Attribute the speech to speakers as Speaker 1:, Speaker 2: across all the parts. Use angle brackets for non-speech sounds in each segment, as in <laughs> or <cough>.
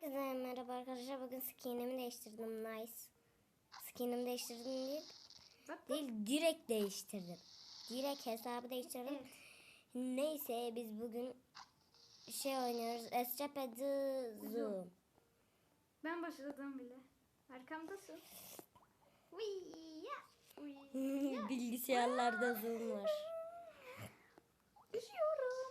Speaker 1: Herkese merhaba arkadaşlar. Bugün skinimi değiştirdim. Nice. Skinimi değiştirdim değil.
Speaker 2: Bak
Speaker 1: Değil direkt değiştirdim. Direkt hesabı değiştirdim.
Speaker 2: Evet.
Speaker 1: Neyse biz bugün şey oynuyoruz. Escape the Zoom.
Speaker 2: ben başladım bile. Arkamdasın. <laughs>
Speaker 1: Bilgisayarlarda Zoom var.
Speaker 2: Üşüyorum.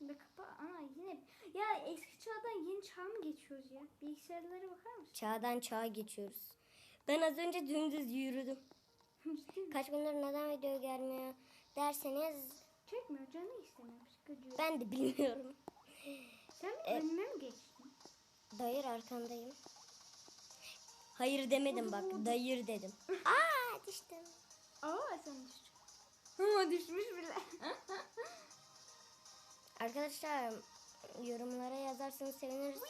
Speaker 2: Be kapa. Ana yine. Ya eski çağdan yeni çağ mı geçiyoruz ya? Bilgisayarlara bakar mısın?
Speaker 1: Çağdan çağa geçiyoruz. Ben az önce dümdüz yürüdüm. <laughs> Kaç gündür neden video gelmiyor derseniz
Speaker 2: Çekmiyor canı istemiyormuş. Gıcıyor.
Speaker 1: ben de bilmiyorum.
Speaker 2: Sen önüme mi geçtin?
Speaker 1: Dayır arkandayım. Hayır demedim bak. Dayır dedim. <laughs> Aa düştüm.
Speaker 2: Aa sen düştün. Ama <laughs> düşmüş bile.
Speaker 1: Arkadaşlar yorumlara yazarsanız seviniriz.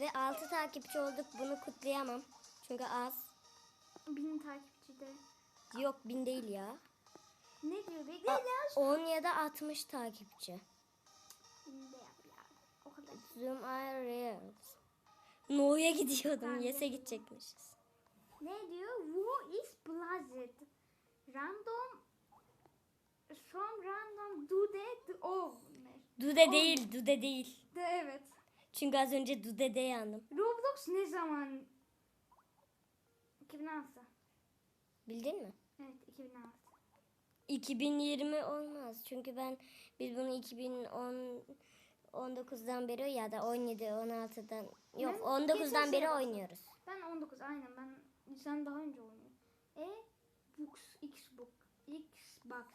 Speaker 1: Ve 6 takipçi olduk. Bunu kutlayamam. Çünkü az.
Speaker 2: Bin takipçi de.
Speaker 1: Yok bin değil ya.
Speaker 2: Ne diyor? Bekle
Speaker 1: A-
Speaker 2: ya.
Speaker 1: 10 ya da 60 takipçi.
Speaker 2: Bin de yap ya. O kadar.
Speaker 1: Zoom reels. No'ya gidiyordum.
Speaker 2: De.
Speaker 1: Yes'e gidecekmişiz.
Speaker 2: Ne diyor? Who is Blizzard? Random from random do the oh.
Speaker 1: Dude değil, Dude değil.
Speaker 2: De evet.
Speaker 1: Çünkü az önce Dude'de yandım.
Speaker 2: Roblox ne zaman? 2006.
Speaker 1: Bildin mi?
Speaker 2: Evet 2006.
Speaker 1: 2020 olmaz. Çünkü ben biz bunu 2010 19'dan beri ya da 17 16'dan yok
Speaker 2: Ben
Speaker 1: 19'dan
Speaker 2: geçen
Speaker 1: beri oynuyoruz.
Speaker 2: Ben 19 aynen ben sen daha önce oynuyorsun. E Books Xbox Xbox.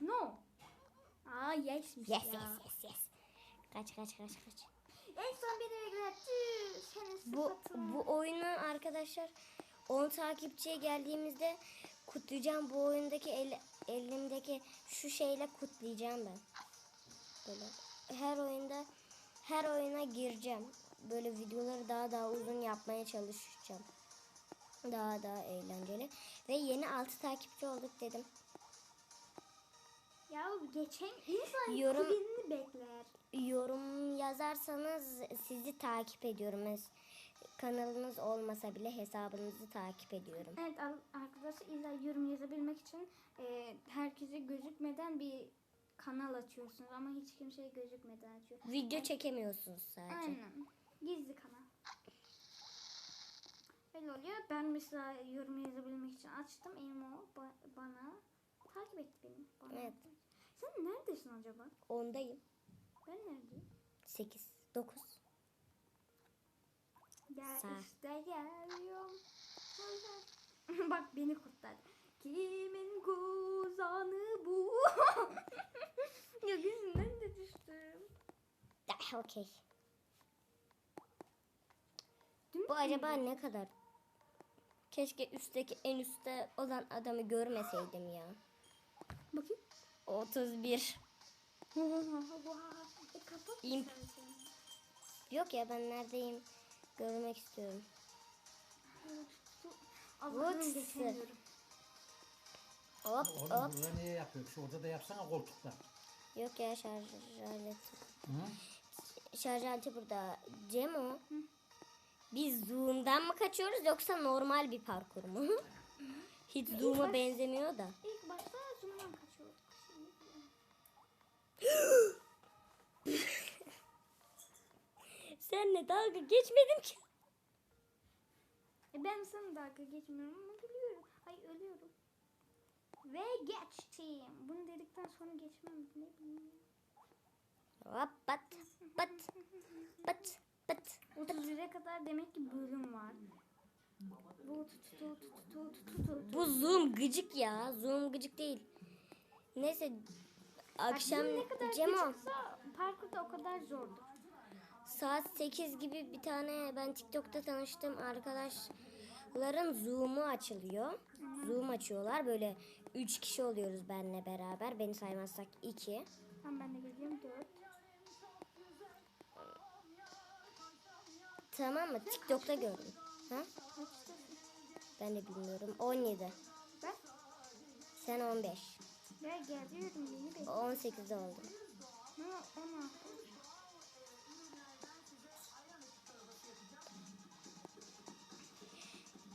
Speaker 2: No. Aa yesmiş
Speaker 1: Yes
Speaker 2: ya.
Speaker 1: yes yes yes. Kaç kaç kaç kaç.
Speaker 2: En son regretti. Senin
Speaker 1: Bu bu oyunu arkadaşlar 10 takipçiye geldiğimizde kutlayacağım. Bu oyundaki el, elimdeki şu şeyle kutlayacağım ben. Böyle her oyunda her oyuna gireceğim. Böyle videoları daha daha uzun yapmaya çalışacağım. Daha daha eğlenceli. Ve yeni 6 takipçi olduk dedim.
Speaker 2: Ya geçen insan
Speaker 1: Yorum-
Speaker 2: birini bekler.
Speaker 1: Yorum yazarsanız sizi takip ediyorum. Kanalınız olmasa bile hesabınızı takip ediyorum.
Speaker 2: Evet ar- arkadaşlar illa yorum yazabilmek için e, herkese gözükmeden bir kanal açıyorsunuz ama hiç kimseye gözükmeden açıyor.
Speaker 1: Video çekemiyorsunuz sadece.
Speaker 2: Aynen. Gizli kanal. Öyle oluyor. Ben mesela yorum yazabilmek için açtım. Elmo ba- bana takip etti beni. Bana.
Speaker 1: Evet.
Speaker 2: Sen neredesin acaba?
Speaker 1: Ondayım.
Speaker 2: Ben neredeyim?
Speaker 1: 8, 9.
Speaker 2: Ya
Speaker 1: Sağ.
Speaker 2: işte geliyorum. <laughs> Bak beni kutladı. Kimin kuzanı bu? <laughs> ya gözümden de düştüm.
Speaker 1: Okey. Bu acaba ne kadar? Keşke üstteki en üstte olan adamı görmeseydim ya.
Speaker 2: Bakayım.
Speaker 1: 31.
Speaker 2: e, kapat
Speaker 1: İmp.
Speaker 2: istersen.
Speaker 1: Yok ya ben neredeyim? Görmek istiyorum.
Speaker 2: Geçemiyorum.
Speaker 1: Hop
Speaker 3: Oğlum
Speaker 1: hop.
Speaker 3: burada niye yapıyor? Şu orada da yapsana koltukta.
Speaker 1: Yok ya şarj aleti.
Speaker 3: Hı?
Speaker 1: Şarj aleti burada. Cemo. Biz Zoom'dan mı kaçıyoruz yoksa normal bir parkur mu? Hiç Zoom'a benzemiyor da.
Speaker 2: İlk başta zoom'dan kaçıyorduk. Şimdi
Speaker 1: Senle dalga geçmedim ki.
Speaker 2: E ben sana dalga geçmiyorum ama gülüyorum. Ay ölüyorum. Ve geçtim. Bunu dedikten sonra geçmem ne bileyim.
Speaker 1: Hop bat bat bat bat.
Speaker 2: 31'e kadar demek ki bölüm var. Bu tut tut tut tut tut tut.
Speaker 1: Bu Zoom gıcık ya. Zoom gıcık değil. Neyse akşam Cemo
Speaker 2: parkurda o kadar zordur.
Speaker 1: Saat 8 gibi bir tane ben TikTok'ta tanıştığım arkadaşların Zoom'u açılıyor. Zoom açıyorlar. Böyle 3 kişi oluyoruz benle beraber. Beni saymazsak 2.
Speaker 2: Tamam ben de geliyorum 4.
Speaker 1: Tamam mı? TikTok'ta gördüm. Ha? Ben de bilmiyorum. 17.
Speaker 2: Ben,
Speaker 1: Sen 15.
Speaker 2: ben geliyorum yeni bekliyorum.
Speaker 1: 18'de oldum.
Speaker 2: Ha, 16.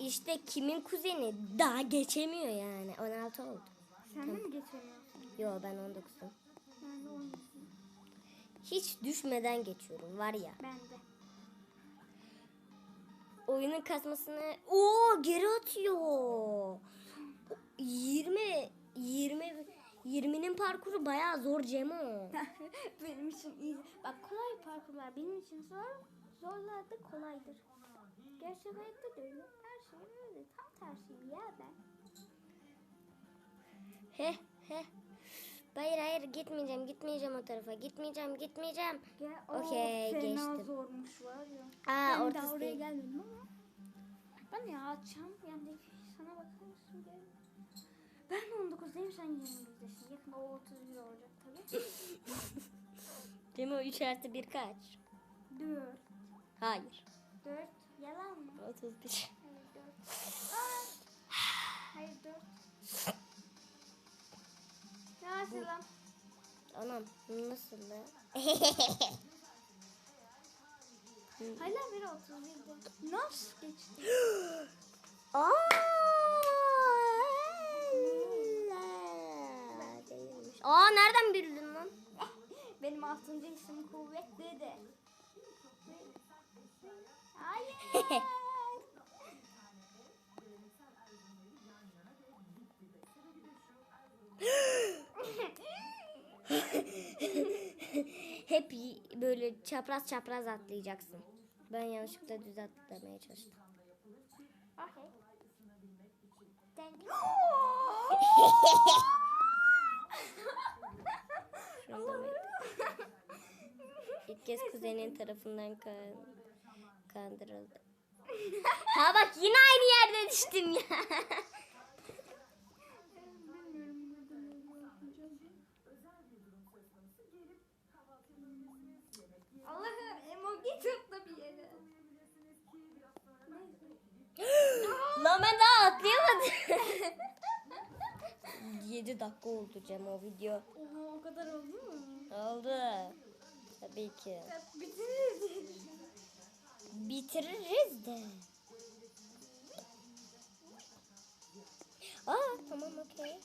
Speaker 1: İşte kimin kuzeni daha geçemiyor yani. 16 oldu.
Speaker 2: Sen de mi geçemiyorsun?
Speaker 1: Yo ben 19'um.
Speaker 2: Ben de 12.
Speaker 1: Hiç düşmeden geçiyorum var ya.
Speaker 2: Ben de.
Speaker 1: Oyunun kasmasını o geri atıyor. 20 20 20'nin parkuru bayağı zor Cemo. <laughs>
Speaker 2: benim için iyi. Bak kolay parkurlar benim için zor. Zorlar da kolaydır. Gerçek hayatta da öyle. Öyle. Tam tersi ya ben.
Speaker 1: He he. Hayır hayır gitmeyeceğim gitmeyeceğim o tarafa gitmeyeceğim gitmeyeceğim.
Speaker 2: Gel,
Speaker 1: Okey,
Speaker 2: fena
Speaker 1: geçtim.
Speaker 2: zormuş var ya.
Speaker 1: Aa
Speaker 2: ben daha oraya
Speaker 1: değil.
Speaker 2: gelmedim ama. Ben ya açacağım. Yani sana bakar mısın? Gel. Ben 19'dayım sen 21'desin. Yakında o 31 olacak tabii.
Speaker 1: Cemo 3 artı 1 kaç?
Speaker 2: 4.
Speaker 1: Hayır.
Speaker 2: 4. Yalan mı?
Speaker 1: 31.
Speaker 2: Hayır dur. Nasıl lan?
Speaker 1: Anam nasıl lan?
Speaker 2: Hala biri oturuyordu. Nasıl geçti?
Speaker 1: Aa! Aa nereden bildin lan?
Speaker 2: Benim altıncı isim kuvvetliydi.
Speaker 1: Hep böyle çapraz çapraz atlayacaksın. Ben yanlışlıkla düz atlamaya çalıştım.
Speaker 2: Okay. <laughs>
Speaker 1: İlk kez kuzenin tarafından kan kandırıldı. ha bak yine aynı yerde düştüm ya. <laughs> Ben daha atlayamadım. <laughs> 7 dakika oldu Cem o video.
Speaker 2: Oha o kadar oldu mu?
Speaker 1: Oldu. Tabii ki.
Speaker 2: Bitiririz diye düşünüyorum.
Speaker 1: Bitiririz de. Aa tamam okey.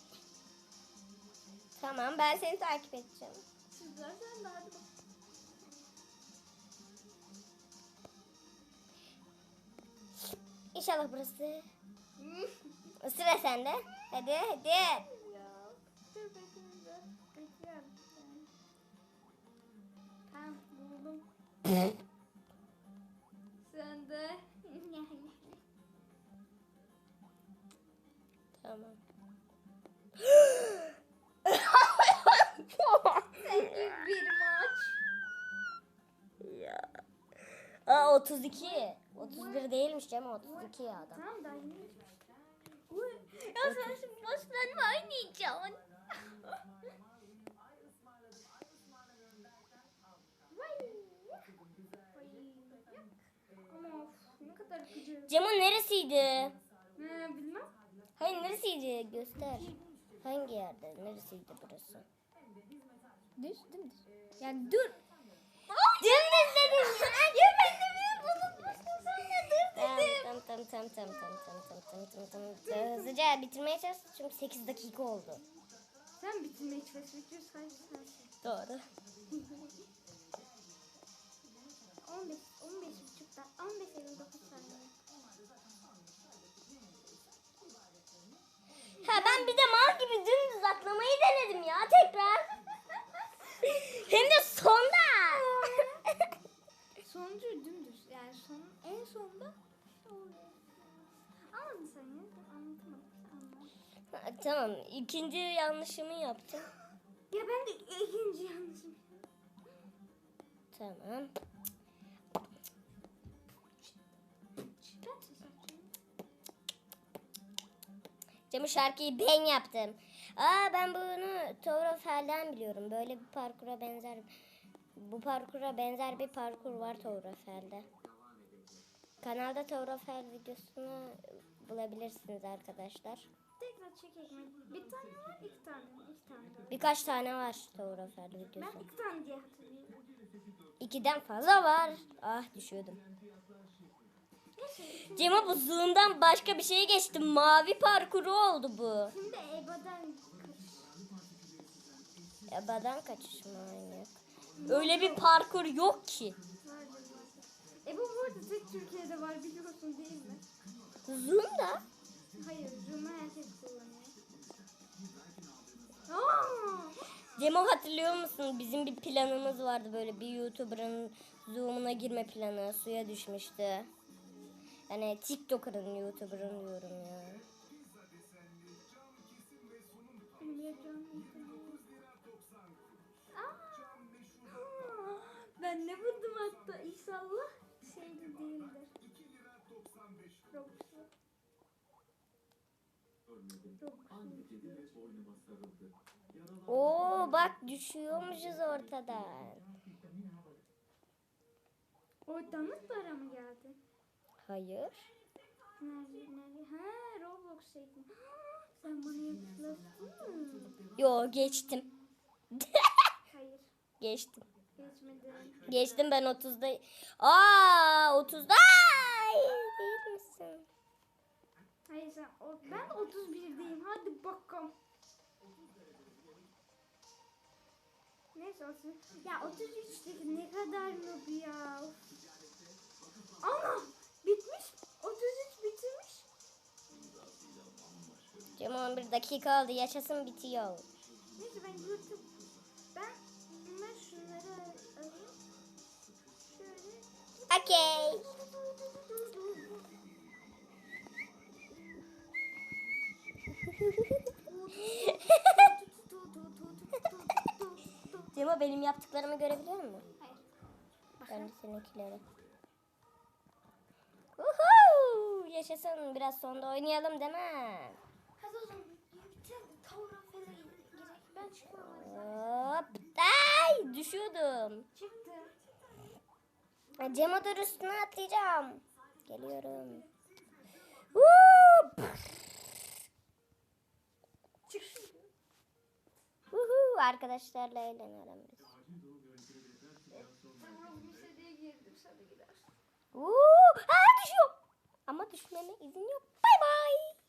Speaker 1: Tamam ben seni takip edeceğim.
Speaker 2: Sizler sen de hadi bak.
Speaker 1: İnşallah burası. Sıra sende. Hadi hadi.
Speaker 2: Sende. tamam.
Speaker 1: Aa 32. 31 değilmiş Cema 32 ya adam.
Speaker 2: Tamam da yine. Ya sen şimdi boştan mı oynayacaksın?
Speaker 1: Cema neresiydi?
Speaker 2: Ee, bilmem.
Speaker 1: Hayır neresiydi göster. Hangi yerde? Neresiydi burası?
Speaker 2: Düz değil mi? Yani dur.
Speaker 1: Dedim. tamam tamam tamam tamam tamam tamam tamam tamam tamam tamam. Ee, Hızlıca bitirmeye çalış çünkü 8 dakika oldu.
Speaker 2: Sen bitirmeye çalış. Bitiyor sadece sensin.
Speaker 1: Doğru. <laughs>
Speaker 2: 15, 15 buçukta, 15 59 saniye.
Speaker 1: İkinci yanlışımı yaptım.
Speaker 2: Ya ben de ikinci yanlışım.
Speaker 1: Tamam. Cem şarkıyı ben yaptım. Aa ben bunu Towerofell'den biliyorum. Böyle bir parkura benzer bu parkura benzer bir parkur var Towerofell'de. Kanalda Towerofell videosunu bulabilirsiniz arkadaşlar.
Speaker 2: Tekrar çekeyim. Bir tane var, iki tane. iki tane var.
Speaker 1: Birkaç tane var Towerofell
Speaker 2: Ben
Speaker 1: videosu.
Speaker 2: iki tane diye hatırlıyorum.
Speaker 1: İkiden fazla var. Ah düşüyordum. Cema bu zoom'dan başka bir şeye geçti. Mavi parkuru oldu bu.
Speaker 2: Şimdi Eba'dan kaç.
Speaker 1: Ebadan kaçış manyak. Öyle bir parkur yok ki.
Speaker 2: Eba bu arada tek Türkiye'de var biliyorsun değil mi?
Speaker 1: Zoom da.
Speaker 2: Hayır, Zoom'u herkes kullanıyor.
Speaker 1: Cemo hatırlıyor musun? Bizim bir planımız vardı böyle bir YouTuber'ın Zoom'una girme planı. Suya düşmüştü. Yani TikToker'ın YouTuber'ın diyorum ya.
Speaker 2: Ben ne buldum hatta inşallah şeyde değildir. Roblox'u.
Speaker 1: Oo bak düşüyormuşuz ortadan.
Speaker 2: Oradan para mı geldi?
Speaker 1: Hayır.
Speaker 2: Nerede? Nerede? Ha Roblox'taydın. <gasps> Sen bana yaklaştın mı?
Speaker 1: Yo geçtim. <laughs>
Speaker 2: Hayır.
Speaker 1: Geçtim.
Speaker 2: Geçmedi.
Speaker 1: Geçtim ben 30'da. Aa 30'da. Ay, değil misin?
Speaker 2: Hayır sen o, ben 31'deyim. Hadi bakalım. Neyse olsun. Ya 33'teki ne kadar noob ya. Of. Ana bitmiş. 33 bitirmiş.
Speaker 1: Cem 11 dakika oldu. Yaşasın bitiyor.
Speaker 2: Neyse ben YouTube ben ben şunları alayım. Şöyle.
Speaker 1: Okey. <laughs> Cema benim yaptıklarımı görebiliyor musun?
Speaker 2: Hayır.
Speaker 1: Ben de seninkileri. Uhu! Yaşasın biraz sonda oynayalım demem.
Speaker 2: Hadi o zaman. Ben çıkmam.
Speaker 1: Hop. Ay düşüyordum.
Speaker 2: Çıktım.
Speaker 1: Cema dur üstüne atlayacağım. Geliyorum. Huu!
Speaker 2: Çıktım.
Speaker 1: Uhu! Arkadaşlarla eğleniyorum biz. Uuu! Ha düşüyor. Ama düşmeme izin yok. Bay bay.